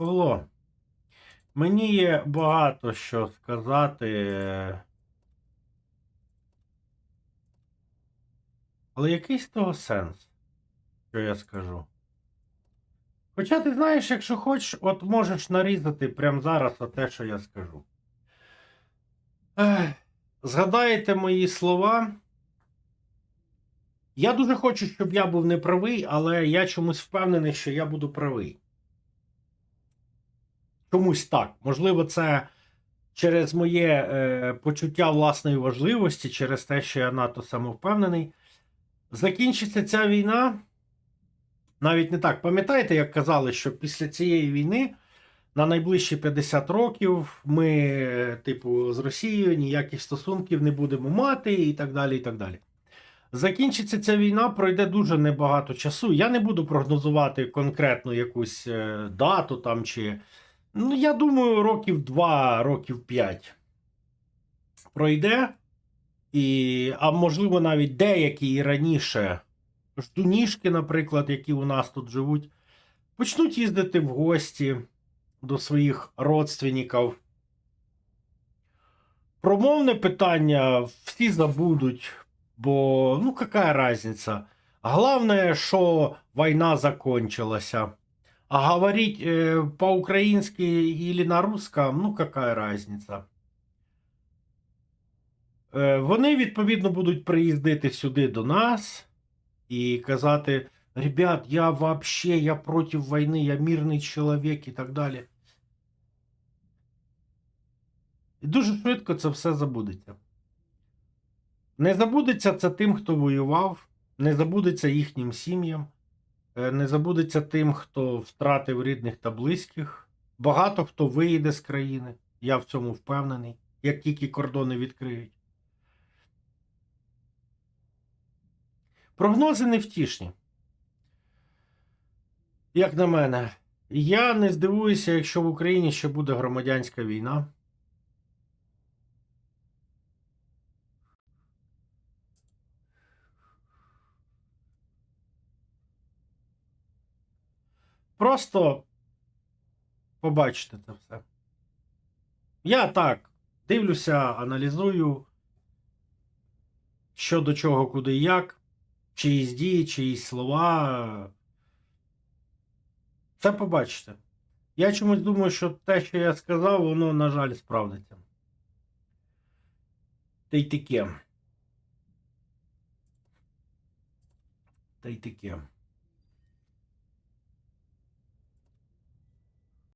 Павло, мені є багато що сказати. Але який з того сенс, що я скажу? Хоча ти знаєш, якщо хочеш, от можеш нарізати прямо зараз те, що я скажу. Ех, згадаєте мої слова. Я дуже хочу, щоб я був неправий, але я чомусь впевнений, що я буду правий. Чомусь так. Можливо, це через моє е, почуття власної важливості, через те, що я надто самовпевнений. Закінчиться ця війна. Навіть не так. Пам'ятаєте, як казали, що після цієї війни на найближчі 50 років ми, типу, з Росією ніяких стосунків не будемо мати, і так далі. і так далі. Закінчиться ця війна, пройде дуже небагато часу. Я не буду прогнозувати конкретну якусь е, дату там чи. Ну, я думаю, років 2, років 5 пройде. І, а можливо, навіть деякі і раніше ждуніжки, наприклад, які у нас тут живуть, почнуть їздити в гості до своїх родственників. Промовне питання всі забудуть, бо ну яка разниця? Главное, що війна закончилася. А говорить э, по-украински или на русском, ну какая разница? Е, Вони, відповідно, будуть приїздити сюди до нас і казати: Ребят, я вообще, я проти війни, я мирний чоловік і так далі. І дуже швидко це все забудеться. Не забудеться це тим, хто воював, не забудеться їхнім сім'ям, не забудеться тим, хто втратив рідних та близьких. Багато хто виїде з країни. Я в цьому впевнений, як тільки кордони відкриють. Прогнози невтішні. Як на мене, я не здивуюся, якщо в Україні ще буде громадянська війна. Просто побачите це все. Я так дивлюся, аналізую, що до чого, куди і як, чиїсь дії, чиїсь слова. Це побачите. Я чомусь думаю, що те, що я сказав, воно, на жаль, справдиться. Та й таке. Та й таке.